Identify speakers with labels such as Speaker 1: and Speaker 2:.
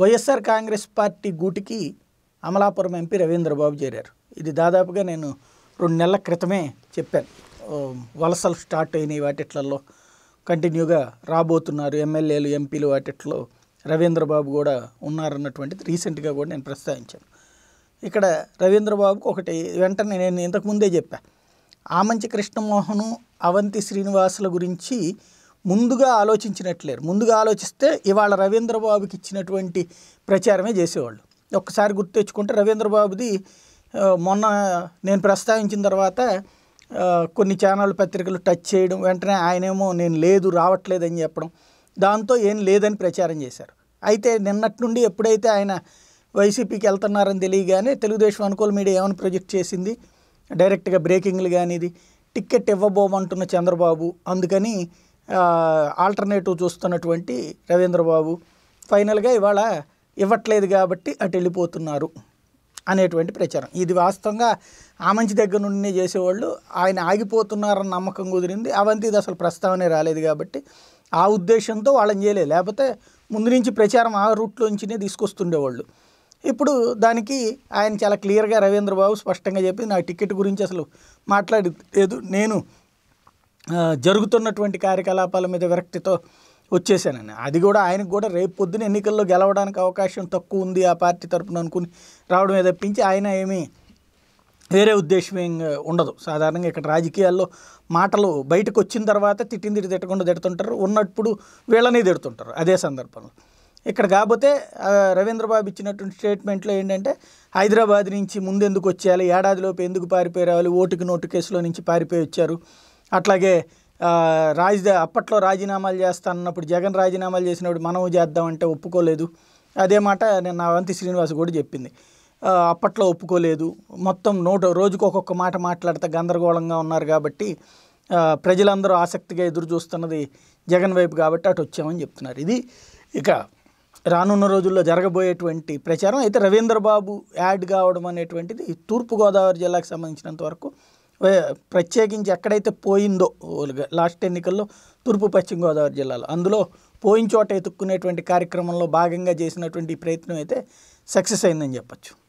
Speaker 1: YSR Congress party గూటికి Amalapuram MP Ravindra Babu చేరారు. ఇది దాదాపుగా నేను రెండు నెలల క్రితమే చెప్పాను. వలసలు స్టార్ట్ అయినాయి వాటిట్లలో. కంటిన్యూగా రాబోతున్నారు ఎమ్మెల్యేలు ఎంపీలు వాటిట్లో రవీంద్రబాబు కూడా ఉన్నారన్నటువంటిది రీసెంట్గా కూడా నేను ప్రస్తావించాను. ఇక్కడ రవీంద్రబాబుకు ఒకటి వెంటనే నేను ఇంతకుముందే చెప్పా. ఆమంచి కృష్ణమోహను అవంతి శ్రీనివాసుల గురించి ముందుగా ఆలోచించినట్లేరు. ముందుగా ఆలోచిస్తే ఇవాళ రవీంద్రబాబుకి ఇచ్చినటువంటి ప్రచారమే చేసేవాళ్ళు. ఒక్కసారి గుర్తు తెచ్చుకుంటే రవీంద్రబాబుది మొన్న నేను ప్రస్తావించిన తర్వాత కొన్ని ఛానల్ పత్రికలు టచ్ చేయడం వెంటనే ఆయనేమో నేను లేదు రావట్లేదని చెప్పడం దాంతో ఏం లేదని ప్రచారం చేశారు. అయితే నిన్నటి నుండి ఎప్పుడైతే ఆయన వైసీపీకి వెళ్తున్నారని తెలియగానే తెలుగుదేశం అనుకూల మీడియా ఏమైనా ప్రొజెక్ట్ చేసింది? డైరెక్ట్గా బ్రేకింగ్లు కానీ ఇది టిక్కెట్ ఇవ్వబోమంటున్న చంద్రబాబు అందుకని ఆల్టర్నేటివ్ చూస్తున్నటువంటి రవీంద్రబాబు ఫైనల్గా ఇవాళ ఇవ్వట్లేదు కాబట్టి అటు వెళ్ళిపోతున్నారు అనేటువంటి ప్రచారం. ఇది వాస్తవంగా ఆ మంచి దగ్గర నుండి చేసేవాళ్ళు ఆయన ఆగిపోతున్నారన్న నమ్మకం కుదిరింది. అవంతిది అసలు ప్రస్తావనే రాలేదు కాబట్టి ఆ ఉద్దేశంతో వాళ్ళని చేయలేదు. లేకపోతే ముందు నుంచి ప్రచారం ఆ రూట్లోంచినే తీసుకొస్తుండేవాళ్ళు. ఇప్పుడు దానికి ఆయన చాలా క్లియర్గా రవీంద్రబాబు స్పష్టంగా చెప్పి నా టికెట్ గురించి అసలు మాట్లాడి లేదు. నేను జరుగుతున్నటువంటి కార్యకలాపాల మీద విరక్తితో వచ్చేసానని అది కూడా ఆయనకు కూడా రేపు పొద్దున ఎన్నికల్లో గెలవడానికి అవకాశం తక్కువ ఉంది ఆ పార్టీ తరపున అనుకుని రావడమే తప్పించి ఆయన ఏమీ వేరే ఉద్దేశం ఏం ఉండదు. సాధారణంగా ఇక్కడ రాజకీయాల్లో మాటలు బయటకు వచ్చిన తర్వాత తిట్టిన తిట్టి తిట్టకుండా తిడుతుంటారు. ఉన్నప్పుడు వీళ్ళని తిడుతుంటారు అదే సందర్భంలో. ఇక్కడ కాకపోతే రవీంద్రబాబు ఇచ్చినటువంటి స్టేట్మెంట్లో ఏంటంటే హైదరాబాద్ నుంచి ముందెందుకు వచ్చేయాలి ఏడాదిలోపు ఎందుకు పారిపోయి రావాలి ఓటుకి నోటు కేసులో నుంచి పారిపోయి వచ్చారు అట్లాగే రాజ అప్పట్లో రాజీనామాలు చేస్తానన్నప్పుడు జగన్ రాజీనామాలు చేసినప్పుడు మనం చేద్దామంటే ఒప్పుకోలేదు. అదే మాట నేను అవంతి శ్రీనివాస్ కూడా చెప్పింది. అప్పట్లో ఒప్పుకోలేదు. మొత్తం నోట రోజుకు ఒక్కొక్క మాట మాట్లాడితే గందరగోళంగా ఉన్నారు కాబట్టి ప్రజలందరూ ఆసక్తిగా ఎదురు చూస్తున్నది జగన్ వైపు కాబట్టి అటు వచ్చామని చెప్తున్నారు. ఇది ఇక రానున్న రోజుల్లో జరగబోయేటువంటి ప్రచారం. అయితే రవీంద్రబాబు యాడ్ కావడం అనేటువంటిది తూర్పుగోదావరి జిల్లాకు సంబంధించినంత వరకు ప్రత్యేకించి ఎక్కడైతే పోయిందో లాస్ట్ ఎన్నికల్లో తూర్పు పశ్చిమ గోదావరి జిల్లాలో. అందులో పోయిన చోట ఎతుక్కునేటువంటి కార్యక్రమంలో భాగంగా చేసినటువంటి ప్రయత్నం అయితే సక్సెస్ అయిందని చెప్పొచ్చు.